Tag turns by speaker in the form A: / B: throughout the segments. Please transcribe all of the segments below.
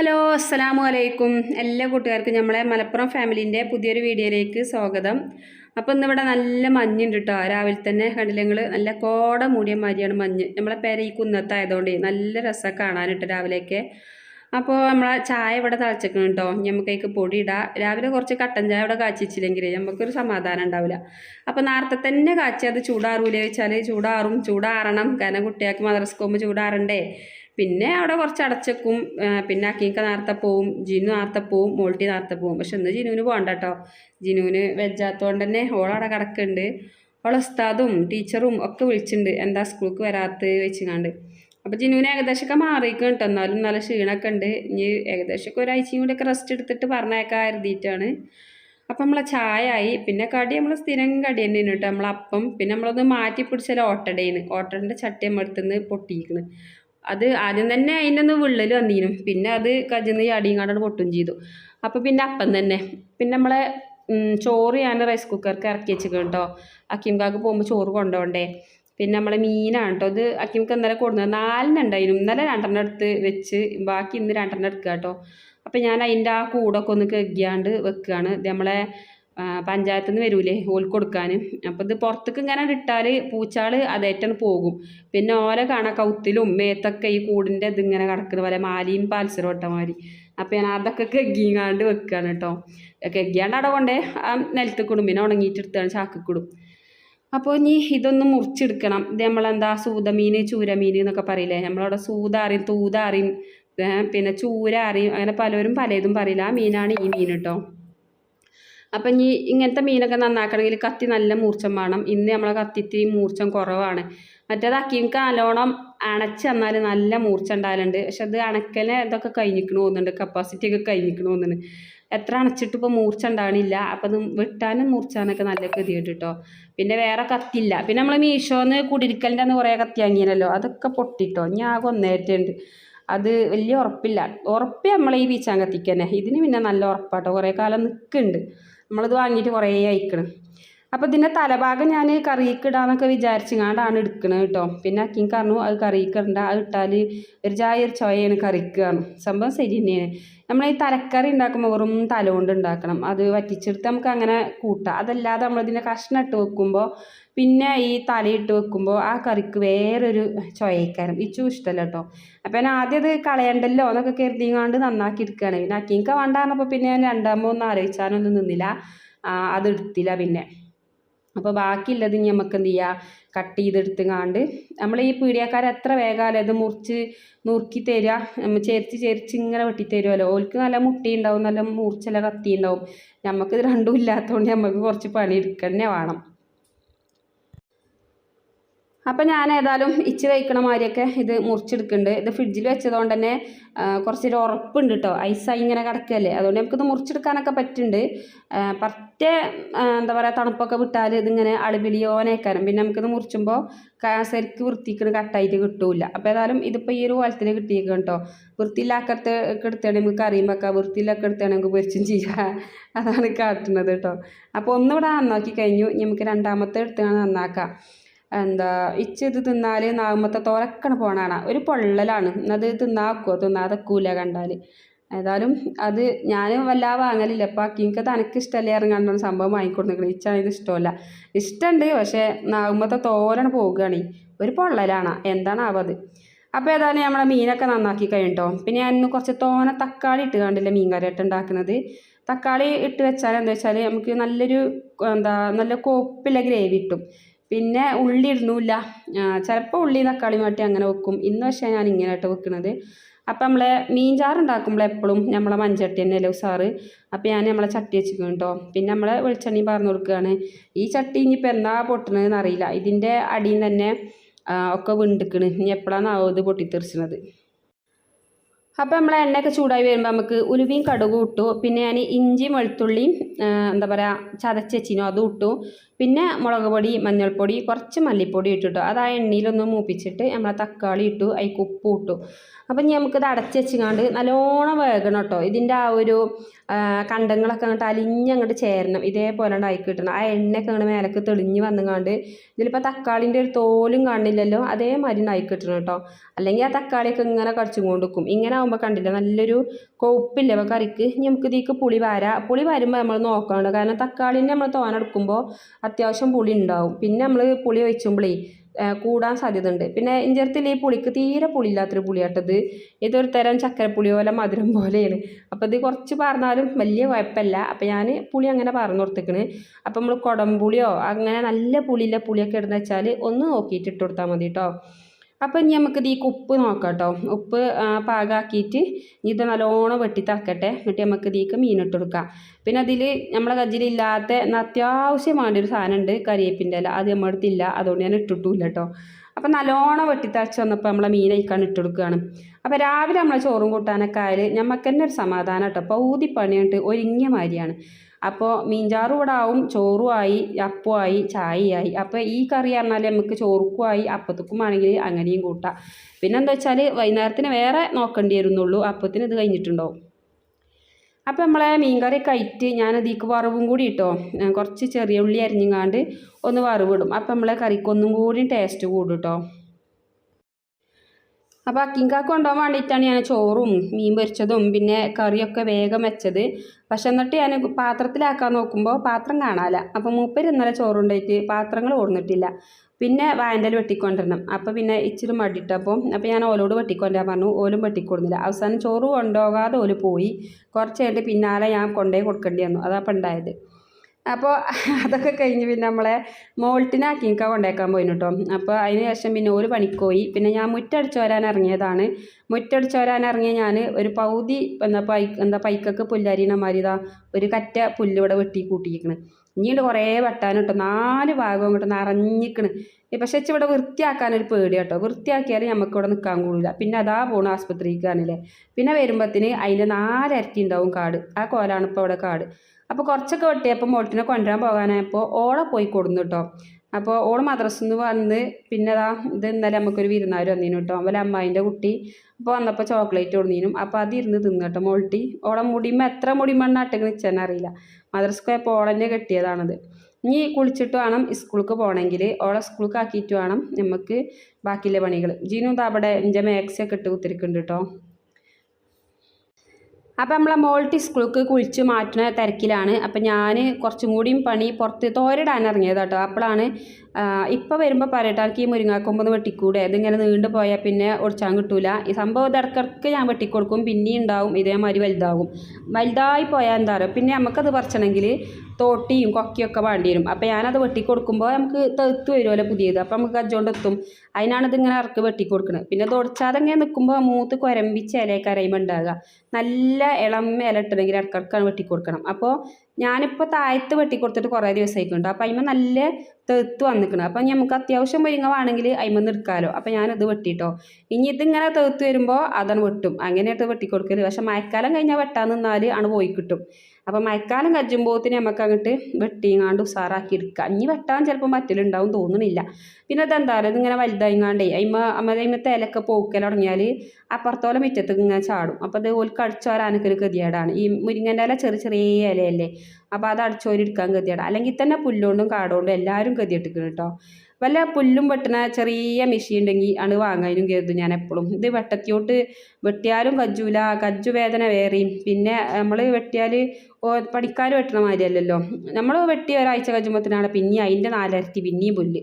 A: Hello അസ്സലാമു അലൈക്കും. എല്ലാ കൂട്ടുകാർക്കും നമ്മളെ മലപ്പുറം ഫാമിലീന്റെ പുതിയൊരു വീഡിയോയിലേക്ക് സ്വാഗതം. അപ്പോൾ ഇന്നിവിടെ നല്ല മഞ്ഞുണ്ട് കേട്ടോ രാവിലെ തന്നെ കണ്ടില്ലെങ്കിൽ നല്ല കോട മൂടിയ മാതിരിയാണ് മഞ്ഞ്. നമ്മളെ പേര ഈ കുന്നത്തായതുകൊണ്ട് നല്ല രസമാണ് കാണാനിട്ട് രാവിലെയൊക്കെ. അപ്പോൾ നമ്മളെ ചായ ഇവിടെ തിളച്ചേക്കണം കേട്ടോ നമുക്കേക്ക് പൊടി ഇടാം. രാവിലെ കുറച്ച് കട്ടൻ ചായ ഇവിടെ കാച്ചിച്ചില്ലെങ്കിൽ നമുക്കൊരു സമാധാനം ഉണ്ടാവില്ല. അപ്പോൾ നേരത്തെ തന്നെ കാച്ചി അത് ചൂടാറൂലേ വെച്ചാൽ ചൂടാറും ചൂടാറണം. കാരണം കുട്ടികൾക്ക് മദ്രസ് പോകുമ്പോൾ ചൂടാറണ്ടേ. പിന്നെ അവിടെ കുറച്ച് അടച്ചക്കും പിന്നെ അക്കീക്ക നേരത്തെ പോവും ജിനു നേരത്തെ പോവും മോൾട്ടി നേരത്തെ പോവും. പക്ഷെ ഇന്ന് ജിനുവിന് പോകണ്ട കേട്ടോ ജിനുവിന് വെജാത്തോണ്ട് തന്നെ ഓളവിടെ കിടക്കുന്നുണ്ട് ഓളെ ഉസ്താദും ടീച്ചറും ഒക്കെ വിളിച്ചിട്ടുണ്ട് എന്താ സ്കൂൾക്ക് വരാത്ത വെച്ചിങ്ങാണ്ട് അപ്പോൾ ജിനുവിന് ഏകദേശമൊക്കെ മാറിയിക്കും കേട്ടോ എന്നാലും നല്ല ക്ഷീണമൊക്കെ ഉണ്ട്. ഇനി ഏകദേശമൊക്കെ ഒരാഴ്ചയും കൂടിയൊക്കെ റെസ്റ്റ് എടുത്തിട്ട് പറഞ്ഞേക്കാൻ കരുതിയിട്ടാണ്. അപ്പം നമ്മളെ ചായ ആയി പിന്നെ കടി നമ്മൾ സ്ഥിരം കടി തന്നെയാണ് കേട്ടോ നമ്മളപ്പം പിന്നെ നമ്മളൊന്ന് മാറ്റി പിടിച്ചാൽ ഓട്ടടേന്ന്. ഓട്ടടന്റെ ചട്ടി നമ്മൾ അടുത്തുനിന്ന് പൊട്ടിയിരിക്കുന്നു അത് ആദ്യം തന്നെ അതിനൊന്ന് വിള്ളൽ വന്നീനും. പിന്നെ അത് കജിന്ന് ചാടിയും പൊട്ടും ചെയ്തു. അപ്പോൾ പിന്നെ അപ്പം തന്നെ. പിന്നെ നമ്മളെ ചോറ് ഞാൻ റൈസ് കുക്കർക്ക് ഇറക്കി വെച്ചിരിക്കും കേട്ടോ അക്കിംകാക്ക് പോകുമ്പോൾ ചോറ് കൊണ്ടുപോകണ്ടേ പിന്നെ നമ്മളെ മീനാണ് കേട്ടോ ഇത് അക്കിംക്ക് ഇന്നലെ കൊടുക്കുന്നത് നാലെണ്ണം ഉണ്ടായിരുന്നു. ഇന്നലെ രണ്ടെണ്ണം എടുത്ത് വെച്ച് ബാക്കി ഇന്ന് രണ്ടെണ്ണം എടുക്കുക കേട്ടോ അപ്പോൾ ഞാൻ അതിന്റെ ആ കൂടൊക്കെ ഒന്ന് കെഗ്ഗിയാണ്ട് വെക്കുകയാണ് നമ്മളെ പഞ്ചായത്തിൽ നിന്ന് വരൂലേ ഓൽക്ക് കൊടുക്കാൻ അപ്പോൾ ഇത് പുറത്തേക്ക് ഇങ്ങനെ ഇട്ടാൽ പൂച്ചാൾ അതേറ്റാണ് പോകും. പിന്നെ ഓല കാണാം കൗത്തിലും മേത്തൊക്കെ ഈ കൂടിന്റെ ഇതിങ്ങനെ കിടക്കുന്ന പോലെ മാലിയും പാൽസരം ഇട്ട മാതിരി. അപ്പോൾ ഞാൻ അതൊക്കെ കെഗ്ഗിങ്ങാണ്ട് വെക്കുകയാണ് കേട്ടോ. കെഗ്ഗിയാണ്ട് അവിടെ കൊണ്ടേ ആ നിലത്ത് കൂടും പിന്നെ ഉണങ്ങിയിട്ട് എടുത്താണ് ചാക്കി കൂടും അപ്പോൾ ഇനി ഇതൊന്ന് മുറിച്ചെടുക്കണം. ഇത് നമ്മളെന്താ സൂതമീൻ ചൂരമീൻ എന്നൊക്കെ പറയില്ലേ? നമ്മളവിടെ സൂതാറിയും തൂതാറിയും തൂത പിന്നെ ചൂരാറിയും അങ്ങനെ പലരും പലതും പറയില്ല? ആ മീനാണ് ഈ മീൻ കേട്ടോ. അപ്പം ഇനി ഇങ്ങനത്തെ മീനൊക്കെ നന്നാക്കണമെങ്കിൽ കത്തി നല്ല മൂർച്ചം വേണം. ഇന്ന് നമ്മളെ കത്തിത്തി മൂർച്ചം കുറവാണ്. മറ്റേത് അക്കീംക്ക് നല്ലോണം അണച്ച് തന്നാൽ നല്ല മൂർച്ച ഉണ്ടാകലുണ്ട് പക്ഷെ അത് അണക്കലെ ഇതൊക്കെ കഴിഞ്ഞിക്കണു തോന്നുന്നുണ്ട്. കപ്പാസിറ്റി ഒക്കെ കഴിഞ്ഞിക്കണു തോന്നുന്നുണ്ട്. എത്ര അണച്ചിട്ട് ഇപ്പോൾ മൂർച്ച ഉണ്ടാകണില്ല അപ്പം അത് വെട്ടാനും മൂർച്ചാനൊക്കെ നല്ല കൃതി കേട്ടോ പിന്നെ വേറെ കത്തില്ല പിന്നെ നമ്മൾ മീഷോന്ന് കുടിരിക്കലിന്റെ അന്ന് കുറേ കത്തി വാങ്ങിയല്ലോ. അതൊക്കെ പൊട്ടിട്ടോ. ഞാൻ ആകെ ഒന്നേറ്റുണ്ട്. അത് വലിയ ഉറപ്പില്ല. ഉറപ്പ് നമ്മളെ ഈ വീച്ചാൻ കത്തിക്കന്നെ ഇതിന് പിന്നെ നല്ല ഉറപ്പാട്ടോ. കുറേ കാലം നിൽക്കുന്നുണ്ട് നമ്മളിത് വാങ്ങിയിട്ട് കുറേ അയക്കണം അപ്പോൾ ഇതിന്റെ തലഭാഗം ഞാൻ കറിക്ക് ഇടാന്നൊക്കെ വിചാരിച്ചിങ്ങാണ്ടാണ് എടുക്കണത് കേട്ടോ. പിന്നെ അക്കിങ് പറഞ്ഞു അത് കറിക്ക് ഇടണ്ട അത് ഇട്ടാൽ ഒരു ചായ ഒരു ചോയാണ് കറിക്ക് പറഞ്ഞു. സംഭവം ശരി തന്നെയാണ്. നമ്മൾ ഈ തലക്കറി ഉണ്ടാക്കുമ്പോൾ വെറും തല കൊണ്ട് ഉണ്ടാക്കണം. അത് വറ്റിച്ചെടുത്ത് നമുക്ക് അങ്ങനെ കൂട്ടാം. അതല്ലാതെ നമ്മളിതിന്റെ കഷ്ണം ഇട്ട് വെക്കുമ്പോൾ പിന്നെ ഈ തലയിട്ട് വെക്കുമ്പോൾ ആ കറിക്ക് വേറൊരു ചൊയക്കാരം. ഇച്ചും ഇഷ്ടമല്ല കേട്ടോ അപ്പം ഞാൻ ആദ്യം അത് കളയണ്ടല്ലോ എന്നൊക്കെ കരുതിങ്ങാണ്ട് നന്നാക്കി എടുക്കുകയാണ് പിന്നെ അക്കിങ്ക വേണ്ടാന്നപ്പോൾ പിന്നെ ഞാൻ രണ്ടാമോ ഒന്നും ആലോചിച്ചാനൊന്നും നിന്നില്ല. അതെടുത്തില്ല പിന്നെ. അപ്പോൾ ബാക്കിയുള്ളത് ഇനി നമുക്ക് എന്ത് ചെയ്യുക കട്ട് ചെയ്തെടുത്ത് കാണ്ട് നമ്മൾ ഈ പീടിയക്കാർ എത്ര വേഗമല്ലേ ഇത് മുറിച്ച് നുറുക്കി തരിക ചേരിച്ച് ചേരിച്ച് ഇങ്ങനെ വെട്ടി തരുമല്ലോ ഓൽക്ക് നല്ല മുട്ടി ഉണ്ടാവും നല്ല മൂർച്ചല്ല കത്തി ഉണ്ടാവും നമുക്കിത് രണ്ടും ഇല്ലാത്തതുകൊണ്ട് നമുക്ക് കുറച്ച് പണി എടുക്കുക തന്നെ വേണം. അപ്പം ഞാൻ ഏതായാലും ഇച്ച് കഴിക്കണ മാതിരിയൊക്കെ ഇത് മുറിച്ചെടുക്കുന്നുണ്ട്. ഇത് ഫ്രിഡ്ജിൽ വെച്ചതുകൊണ്ട് തന്നെ കുറച്ചൊരു ഉറപ്പുണ്ട് കേട്ടോ ഐസായി ഇങ്ങനെ കിടക്കുകയല്ലേ അതുകൊണ്ട് നമുക്കിത് മുറിച്ചെടുക്കാനൊക്കെ പറ്റുന്നുണ്ട്. പറ്റ എന്താ പറയുക തണുപ്പൊക്കെ വിട്ടാൽ ഇതിങ്ങനെ അളിപിളിയോനേക്കാരം. പിന്നെ നമുക്കിത് മുറിച്ചുമ്പോൾ ശരിക്ക് വൃത്തിക്കണ് കട്ടായിട്ട് കിട്ടൂല. അപ്പോൾ ഏതായാലും ഇതിപ്പോൾ ഈ ഒരു കോലത്തിൽ കിട്ടിയേക്കും കേട്ടോ വൃത്തിയില്ലാക്കത്ത് എടുത്താണെങ്കിൽ നമുക്ക് അറിയുമ്പോൾ വൃത്തിയിലൊക്കെ എടുത്തുകയാണെങ്കിൽ നമുക്ക് പൊരിച്ചും ചെയ്യുക അതാണ് കാട്ടുന്നത് കേട്ടോ അപ്പോൾ ഒന്നിവിടെ നന്നാക്കി കഴിഞ്ഞു. നമുക്ക് രണ്ടാമത്തെ എടുത്ത് നന്നാക്കാം. എന്താ ഇച്ച് തിന്നാൽ നാകുമ്പത്തെ തുറക്കണ പോണാണ്. ഒരു പൊള്ളലാണ്. അത് തിന്നാക്കുമോ തിന്നാതെക്കൂല കണ്ടാൽ ഏതായാലും അത് ഞാൻ വല്ലാതെ വാങ്ങലില്ല. അപ്പം അക്കിങ്ങൾക്ക് തനക്ക് ഇഷ്ടമല്ലേ ഇറങ്ങാണ്ടാണ് സംഭവം വാങ്ങിക്കൊടുക്കുന്നത് ഇച്ചാണിത് ഇഷ്ടമല്ല. ഇഷ്ടമുണ്ട് പക്ഷേ നാകുമ്പത്തെ തോരണ പോകുകയാണ് ഒരു പൊള്ളലാണ്. എന്താണ് ആവത് അപ്പോൾ ഏതായാലും നമ്മളെ മീനൊക്കെ നന്നാക്കി കഴിഞ്ഞിട്ടോ? പിന്നെ ഞാൻ ഇന്ന് കുറച്ച് തോന തക്കാളി ഇട്ട് കണ്ടില്ല മീൻ കറിയായിട്ട് ഉണ്ടാക്കുന്നത്. തക്കാളി ഇട്ട് വെച്ചാൽ എന്താ വെച്ചാൽ നമുക്ക് നല്ലൊരു എന്താ നല്ല കോപ്പില്ല ഗ്രേവി കിട്ടും. പിന്നെ ഉള്ളി ഇടുന്നില്ല. ചിലപ്പോൾ ഉള്ളി തക്കാളി മാറ്റി അങ്ങനെ വെക്കും. ഇന്ന് പക്ഷേ ഞാൻ ഇങ്ങനെയായിട്ട് വെക്കുന്നത് അപ്പം നമ്മളെ മീൻ ചാറുണ്ടാക്കുമ്പോൾ എപ്പോഴും നമ്മളെ മൺചട്ടി തന്നെയല്ലേ ഉസാറ്. അപ്പോൾ ഞാൻ നമ്മളെ ചട്ടി വെച്ചിരിക്കും കേട്ടോ പിന്നെ നമ്മളെ വെളിച്ചെണ്ണി പറഞ്ഞു കൊടുക്കുകയാണ് ഈ ചട്ടി ഇനിയിപ്പോൾ എന്താ പൊട്ടണതെന്ന് അറിയില്ല. ഇതിന്റെ അടിയിൽ തന്നെ ഒക്കെ വിണ്ടിക്കണ്. ഇനി എപ്പോഴാണെന്നാവും ഇത് പൊട്ടിത്തെറിച്ചത് അപ്പോൾ നമ്മളെ എണ്ണയൊക്കെ ചൂടായി വരുമ്പോൾ നമുക്ക് ഉലുവയും കടുകും ഇട്ടു. പിന്നെ ഞാൻ ഇഞ്ചിയും വെളുത്തുള്ളിയും എന്താ പറയുക ചതച്ചു വെച്ചിനോ അതും ഇട്ടു. പിന്നെ മുളക് പൊടി മഞ്ഞൾപ്പൊടി കുറച്ച് മല്ലിപ്പൊടി ഇട്ടിട്ടോ. അത് ആ എണ്ണയിലൊന്ന് മൂപ്പിച്ചിട്ട് നമ്മളെ തക്കാളി ഇട്ടു അതിക്ക് ഉപ്പ് ഇട്ടു. അപ്പം ഇനി നമുക്കിത് അടച്ച് വെച്ചുകൊണ്ട് നല്ലോണം വേഗണം കേട്ടോ ഇതിന്റെ ആ ഒരു ആ, കണ്ടങ്ങളൊക്കെ അങ്ങോട്ട് അലിഞ്ഞങ്ങോട്ട് ചേരണം. ഇതേപോലെ ഉണ്ടായി കിട്ടണം ആ എണ്ണയൊക്കെ അങ്ങോട്ട് മേലക്ക് തെളിഞ്ഞ് വന്നുകൊണ്ട് ഇതിലിപ്പോൾ തക്കാളിന്റെ ഒരു തോലും കാണില്ലല്ലോ അതേമാതിരി ഉണ്ടായി കിട്ടണം കേട്ടോ അല്ലെങ്കിൽ ആ തക്കാളിയൊക്കെ ഇങ്ങനെ കടിച്ചും കൊണ്ട് വെക്കും ഇങ്ങനെ ആകുമ്പോൾ കണ്ടില്ല നല്ലൊരു കൊഴുപ്പില്ല അപ്പോൾ കറിക്ക്. നമുക്ക് ഇതിലേക്ക് പുളി വാര. പുളി വരുമ്പോൾ നമ്മൾ നോക്കണം കാരണം തക്കാളിന്റെ നമ്മൾ തോനെടുക്കുമ്പോൾ അത്യാവശ്യം പുളി ഉണ്ടാവും. പിന്നെ നമ്മൾ പുളി ഒഴിച്ചുമ്പോഴേ കൂടാൻ സാധ്യതയുണ്ട്. പിന്നെ ഇഞ്ചരത്തിൽ ഈ പുളിക്ക് തീരെ പുളിയില്ലാത്തൊരു പുളിയാട്ടത്. ഇതൊരു തരം ചക്കരപ്പുളി പോലെ മധുരം പോലെയാണ്. അപ്പോൾ ഇത് കുറച്ച് പറഞ്ഞാലും വലിയ കുഴപ്പമില്ല. അപ്പോൾ ഞാൻ പുളി അങ്ങനെ പറഞ്ഞു കൊടുത്തേക്കണ്. അപ്പോൾ നമ്മൾ കുടംപുളിയോ അങ്ങനെ നല്ല പുളിയില്ല പുളിയൊക്കെ ഇടുന്ന വെച്ചാൽ ഒന്ന് നോക്കിയിട്ട് ഇട്ട് കൊടുത്താൽ മതി കേട്ടോ അപ്പോൾ ഇനി നമുക്ക് ഈ ഉപ്പ് നോക്കാം കേട്ടോ ഉപ്പ് ആ, പാകാക്കിയിട്ട് ഇത് നല്ലോണം വെട്ടി തക്കട്ടെ. എന്നിട്ട് നമുക്ക് ഇതിലേക്ക് മീനിട്ട് കൊടുക്കാം. പിന്നെ അതിൽ നമ്മളെ കജ്ജിലില്ലാത്ത അത്യാവശ്യം വേണ്ട ഒരു സാധനം ഉണ്ട് കരിയേപ്പിന്റെ ഇല. അത് നമ്മുടെ അടുത്തില്ല അതുകൊണ്ട് ഞാൻ ഇട്ടിട്ടില്ല കേട്ടോ. അപ്പോൾ നല്ലോണം വെട്ടിത്തച്ച് വന്നപ്പോൾ നമ്മളെ മീൻ അയക്കാൻ ഇട്ട് കൊടുക്കുകയാണ്. അപ്പോൾ രാവിലെ നമ്മളെ ചോറും കൂട്ടാനൊക്കെ ആയാൽ നമുക്ക് തന്നെ ഒരു സമാധാനം കേട്ടോ. അപ്പോൾ ഊതി ഒരുങ്ങിയ മാതിരിയാണ്. അപ്പോൾ മീൻചാറും ഇവിടെ ആവും ചോറുമായി അപ്പമായി ചായയായി അപ്പോൾ ഈ കറി പറഞ്ഞാൽ നമുക്ക് ചോറുക്കുമായി അപ്പത്തക്കും ആണെങ്കിൽ അങ്ങനെയും കൂട്ടാം. പിന്നെ എന്താ വെച്ചാൽ വൈകുന്നേരത്തിന് വേറെ നോക്കേണ്ടി വരുന്നുള്ളൂ. അപ്പത്തിന് ഇത് കഴിഞ്ഞിട്ടുണ്ടാവും. അപ്പോൾ നമ്മളെ മീൻകറി കയറ്റി ഞാൻ അതിക്ക് വറവും കൂടി ഇട്ടോ. കുറച്ച് ചെറിയ ഉള്ളി അരിഞ്ഞങ്ങാണ്ട് ഒന്ന് വറവിടും. അപ്പോൾ നമ്മളെ കറിക്കൊന്നും കൂടി ടേസ്റ്റ് കൂടും കേട്ടോ അപ്പോൾ അക്കിങ്കാക്ക് കൊണ്ടുപോകാൻ വേണ്ടിയിട്ടാണ് ഞാൻ ചോറും മീൻ പൊരിച്ചതും പിന്നെ കറിയൊക്കെ വേഗം വെച്ചത്. പക്ഷെ എന്നിട്ട് ഞാൻ പാത്രത്തിലാക്കാൻ നോക്കുമ്പോൾ പാത്രം കാണാനില്ല അപ്പോൾ മൂപ്പര് ഇന്നലെ ചോറുണ്ടായിട്ട് പാത്രങ്ങൾ ഓർന്നിട്ടില്ല പിന്നെ വായന്റെൽ വെട്ടിക്കൊണ്ടിരണം. അപ്പോൾ പിന്നെ ഇച്ചിരി മടിയിട്ടപ്പോൾ അപ്പോൾ ഞാൻ ഓലോട് വെട്ടിക്കൊണ്ടാൻ പറഞ്ഞു. ഓലും വെട്ടിക്കൊടുന്നില്ല. അവസാനം ചോറ് കൊണ്ടുപോകാതെ ഓൽ പോയി. കുറച്ച് കഴിഞ്ഞിട്ട് പിന്നാലെ ഞാൻ കൊണ്ടുപോയി കൊടുക്കേണ്ടി വന്നു. അതപ്പോൾ ഉണ്ടായത്. അപ്പോൾ അതൊക്കെ കഴിഞ്ഞ് പിന്നെ നമ്മളെ മോൾട്ടിനാക്കിക്ക കൊണ്ടേക്കാൻ പോയിന് കേട്ടോ അപ്പോൾ അതിന് ശേഷം പിന്നെ ഒരു പണിക്ക് പോയി പിന്നെ ഞാൻ മുറ്റടിച്ച് വരാൻ ഇറങ്ങിയതാണ്. മുറ്റടിച്ച് വരാൻ ഇറങ്ങിയ ഞാൻ ഒരു പൗതി എന്താ പൈ എന്താ പൈക്കൊക്കെ പുല്ലരിയണ മാതിരി ഇതാ ഒരു കറ്റ പുല്ല് ഇവിടെ വെട്ടി കൂട്ടിയിരിക്കണ് ഇനിയുണ്ട് കുറേ വെട്ടാൻ കേട്ടോ നാല് ഭാഗം അങ്ങോട്ട് നിറഞ്ഞിക്കണ്. പക്ഷെ ഇവിടെ വൃത്തിയാക്കാനൊരു പേടി കേട്ടോ വൃത്തിയാക്കിയാൽ നമുക്ക് ഇവിടെ നിൽക്കാൻ കൂടില്ല. പിന്നെ അതാ പോണു ആസ്പത്രിക്കാണല്ലേ പിന്നെ വരുമ്പത്തിന് അതിന്റെ നാലരട്ടി ഉണ്ടാവും കാട്. ആ കോലാണ് ഇപ്പോൾ ഇവിടെ കാട്. അപ്പോൾ കുറച്ചൊക്കെ വെട്ടിയപ്പോൾ മോട്ടിനെ കൊണ്ടുവരാൻ പോകാനായപ്പോൾ ഓളെ പോയി കൊടുന്നു കേട്ടോ അപ്പോൾ ഓൾ മദ്രസിൽ വന്ന് പിന്നെ അതാ ഇത് ഇന്നലെ നമുക്കൊരു വിരുന്നാർ വന്നിനു കേട്ടോ അവലെ അമ്മായിന്റെ കുട്ടി അപ്പോൾ വന്നപ്പോൾ ചോക്ലേറ്റ് കൊടുന്നീനും. അപ്പോൾ അതിരുന്ന് തിന്നു കേട്ടോ മോൾട്ടി. ഓളെ മുടിമ എത്ര മുടിമണ്ണ അട്ടങ്ങ് നിൽച്ചാൻ അറിയില്ല. മദ്രസക്ക് പോയപ്പോൾ ഓളന്നെ കെട്ടിയതാണത്. ഇനി കുളിച്ചിട്ട് വേണം സ്കൂൾക്ക് പോകണമെങ്കിൽ ഓളെ സ്കൂൾക്ക് ആക്കിയിട്ട് വേണം നമുക്ക് ബാക്കിയുള്ള പണികൾ ജീനു അവിടെ എന്റെ മാക്സിയൊക്കെ ഇട്ട് കുത്തിരിക്കുന്നുണ്ട് കേട്ടോ അപ്പം നമ്മളെ മോൾട്ടി സ്കൂൾക്ക് കുളിച്ച് മാറ്റുന്ന തിരക്കിലാണ്. അപ്പം ഞാൻ കുറച്ചും കൂടിയും പണി പുറത്ത് തോരിടാൻ ഇറങ്ങിയത് കേട്ടോ അപ്പോഴാണ് ഇപ്പോൾ വരുമ്പോൾ പറയട്ടെ എനിക്ക് ഈ മുരിങ്ങാക്കൊമ്പൊന്ന് വെട്ടിക്കൂടെ? ഇതിങ്ങനെ നീണ്ടു പോയാൽ പിന്നെ ഒടിച്ചാൻ കിട്ടൂല. ഈ സംഭവം ഇടക്കിടക്ക് ഞാൻ വെട്ടിക്കൊടുക്കും. പിന്നെയും ഉണ്ടാവും. ഇതേമാതിരി വലുതാകും. വലുതായി പോയാൽ എന്താ പറയുക പിന്നെ നമുക്കത് പറിച്ചണമെങ്കിൽ തോട്ടിയും കൊക്കിയൊക്കെ വേണ്ടി വരും അപ്പോൾ ഞാനത് വെട്ടിക്കൊടുക്കുമ്പോൾ നമുക്ക് തെത്ത് വരുമല്ലോ പുതിയത്. അപ്പോൾ നമുക്ക് കജ്ജോണ്ട് എത്തും അതിനാണ് ഇതിങ്ങനെ ഇറക്ക് വെട്ടിക്കൊടുക്കുന്നത് പിന്നെ തുടച്ചാതെ ഇങ്ങനെ നിൽക്കുമ്പോൾ മൂത്ത് കുരമ്പിച്ച് ഇലയൊക്കെ ഉണ്ടാകുക നല്ല ഇളം ഇല ഇട്ടണമെങ്കിൽ ഇടക്കിടക്കാണ് വെട്ടിക്കൊടുക്കണം. അപ്പോൾ ഞാനിപ്പോൾ താഴത്ത് വെട്ടിക്കൊടുത്തിട്ട് കുറേ ദിവസമായിട്ടുണ്ട് അപ്പോൾ അതിന്മേൽ നല്ല തെത്ത് വന്നിക്കണം. അപ്പം നമുക്ക് അത്യാവശ്യം മുരിങ്ങ വേണമെങ്കിൽ അതിന്മേൽ നിൽക്കാമല്ലോ അപ്പോൾ ഞാനത് വെട്ടിട്ടോ. ഇനി ഇതിങ്ങനെ തെത്ത് വരുമ്പോൾ അതാണ് വെട്ടും. അങ്ങനെയായിട്ട് വെട്ടിക്കൊടുക്കൽ പക്ഷെ മഴക്കാലം കഴിഞ്ഞാൽ വെട്ടാൻ നിന്നാൽ ആണ് പോയി കിട്ടും. അപ്പോൾ മഴക്കാലം കജ്ജുമ്പോത്തിന് നമുക്ക് അങ്ങോട്ട് വെട്ടിങ്ങാണ്ട് ഉസാറാക്കി എടുക്കാം. ഇനി വെട്ടാൻ ചിലപ്പോൾ പറ്റലുണ്ടാവും തോന്നണില്ല. പിന്നെ അതെന്തായാലും ഇങ്ങനെ വലുതായിങ്ങാണ്ടേ അയിമ അമ്മ തേലൊക്കെ പോക്കൽ തുടങ്ങിയാൽ അപ്പുറത്തോളം മുറ്റത്ത് ഇങ്ങനെ ചാടും. അപ്പോൾ അത് ഓൽക്ക് അടിച്ചോരാനൊക്കെ ഒരു ഗതികേടാണ്. ഈ മുരിങ്ങന്റെ ഇല ചെറിയ ചെറിയ ഇലയല്ലേ? അപ്പോൾ അത് അടിച്ചോരെടുക്കാൻ ഗതികേടാണ് അല്ലെങ്കിൽ തന്നെ പുല്ലുകൊണ്ടും കാടുകൊണ്ടും എല്ലാവരും ഗതിയിട്ടിരിക്കണം കേട്ടോ വല്ല പുല്ലും വെട്ടണ ചെറിയ മെഷീൻ ഉണ്ടെങ്കിൽ ആണ് വാങ്ങാനും കരുതും ഞാൻ എപ്പോഴും ഇത് വെട്ടത്തിയോട്ട് വെട്ടിയാലും കജ്ജൂല കജ്ജു വേദന വേറെയും. പിന്നെ നമ്മൾ വെട്ടിയാൽ പണിക്കാർ വെട്ടണ മാതിരിയല്ലല്ലോ. നമ്മൾ വെട്ടി ഒരാഴ്ച കജ്ജുമ്പത്തിനാണ് പിന്നെ അതിന്റെ നാലരട്ടി പിന്നെയും പുല്ല്.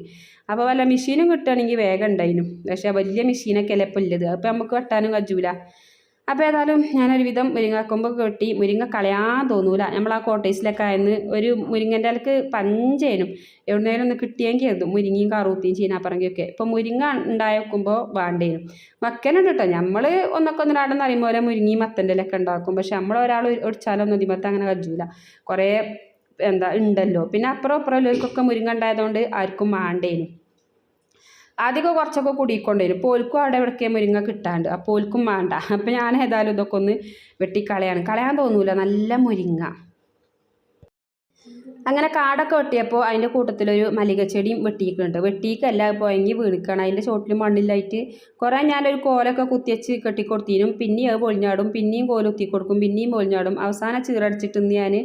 A: അപ്പോൾ വല്ല മെഷീനും കിട്ടുകയാണെങ്കിൽ വേഗം ഉണ്ടായിരുന്നു പക്ഷേ വലിയ മെഷീനൊക്കെ അല്ലേ പുല്ലത് അപ്പോൾ നമുക്ക് വെട്ടാനും കജ്ജൂല. അപ്പോൾ ഏതായാലും ഞാനൊരു വിധം മുരിങ്ങാക്കൊമ്പ് കെട്ടി മുരിങ്ങ കളയാൻ തോന്നൂല. നമ്മൾ ആ കോട്ടേഴ്സിലൊക്കെ ആയിരുന്നു ഒരു മുരിങ്ങന്റെ അലക്ക് പഞ്ചേനും എവിടുന്നേലും ഒന്ന് കിട്ടിയെങ്കിൽ എഴുതും മുരിങ്ങയും കറുത്തിയും ചീനാപ്പറങ്കിയൊക്കെ. ഇപ്പോൾ മുരിങ്ങ ഉണ്ടായി വെക്കുമ്പോൾ വേണ്ടേനും. വക്കലുണ്ട് കേട്ടോ നമ്മൾ ഒന്നൊക്കെ ഒന്നിനാടെന്ന് അറിയുമ്പോൾ പോലെ മുരിങ്ങയും മത്തന്റെ ഇലൊക്കെ ഉണ്ടാക്കും. പക്ഷെ നമ്മൾ ഒരാൾ ഒടിച്ചാലൊന്നും ഇതിമത്ത് അങ്ങനെ കജ്ജൂല. കുറേ എന്താ ഉണ്ടല്ലോ പിന്നെ അപ്പുറം അപ്പുറം ഉള്ളവർക്കൊക്കെ മുരിങ്ങ ഉണ്ടായതുകൊണ്ട് ആർക്കും വേണ്ടേനും. ആദ്യമൊക്കെ കുറച്ചൊക്കെ കുടിക്കൊണ്ടേനും വരും. ഓൽക്കും അവിടെ എവിടേക്കേ മുരിങ്ങ കിട്ടാണ്ട്. അപ്പോൾ ഓൽക്കും വേണ്ട. അപ്പോൾ ഞാൻ ഏതായാലും ഇതൊക്കെ ഒന്ന് വെട്ടിക്കളയാണ് കളയാൻ തോന്നൂല. നല്ല മുരിങ്ങ. അങ്ങനെ കാടൊക്കെ വെട്ടിയപ്പോൾ അതിന്റെ കൂട്ടത്തിലൊരു മല്ലിക ചെടിയും വെട്ടിയിക്കുന്നുണ്ട് വെട്ടിയിക്കല്ല പോയെങ്കിൽ വീണിക്കണം. അതിന്റെ ചോട്ടിൽ മണ്ണിലായിട്ട് കുറേ ഞാനൊരു കോലൊക്കെ കുത്തിയച്ച് കെട്ടിക്കൊടുത്തിനും പിന്നെയും അത് പൊളിഞ്ഞാടും. പിന്നെയും കോൽ കൊടുക്കും. പിന്നെയും പൊളിഞ്ഞാടും. അവസാനം ചീറടിച്ചിട്ട് ഞാൻ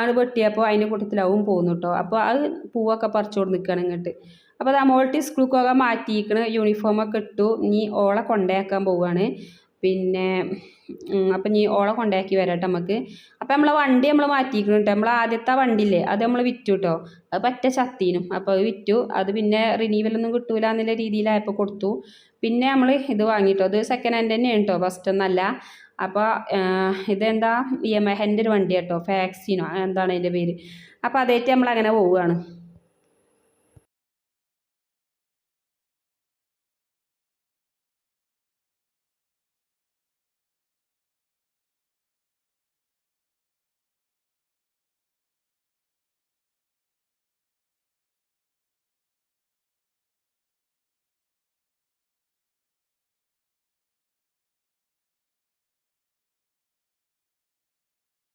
A: ആണ് വെട്ടിയപ്പോൾ അതിന്റെ കൂട്ടത്തിലാവും പോകുന്നു കേട്ടോ അപ്പോൾ അത് പൂവൊക്കെ പറിച്ചുകൊണ്ട് നിൽക്കുകയാണ് ഇങ്ങോട്ട്. അപ്പോൾ അത് മോൾട്ടി സ്കൂൾക്കൊക്കെ മാറ്റിയിക്കണ് യൂണിഫോമൊക്കെ ഇട്ടു നീ ഓളെ കൊണ്ടേക്കാൻ പോവുകയാണ് പിന്നെ അപ്പം നീ ഓളെ കൊണ്ടാക്കി വരാട്ടോ നമുക്ക് അപ്പം നമ്മളെ വണ്ടി നമ്മൾ മാറ്റിയിരിക്കണം കേട്ടോ നമ്മൾ ആദ്യത്തെ വണ്ടിയില്ലേ അത് നമ്മൾ വിറ്റു കേട്ടോ അത് പറ്റ ചത്തീനും. അപ്പോൾ അത് വിറ്റു. അത് പിന്നെ റിനീവലൊന്നും കിട്ടൂല എന്നുള്ള രീതിയിലായപ്പോൾ കൊടുത്തു. പിന്നെ നമ്മൾ ഇത് വാങ്ങിട്ടോ അത് സെക്കൻഡ് ഹാൻഡ് തന്നെയാണ് കേട്ടോ ഫസ്റ്റ് ഒന്നല്ല അപ്പോൾ ഇതെന്താ യമഹന്റെ ഒരു വണ്ടി കേട്ടോ ഫാക്സിനോ എന്താണ് അതിന്റെ പേര്. അപ്പോൾ അതേറ്റ് നമ്മൾ അങ്ങനെ പോവുകയാണ്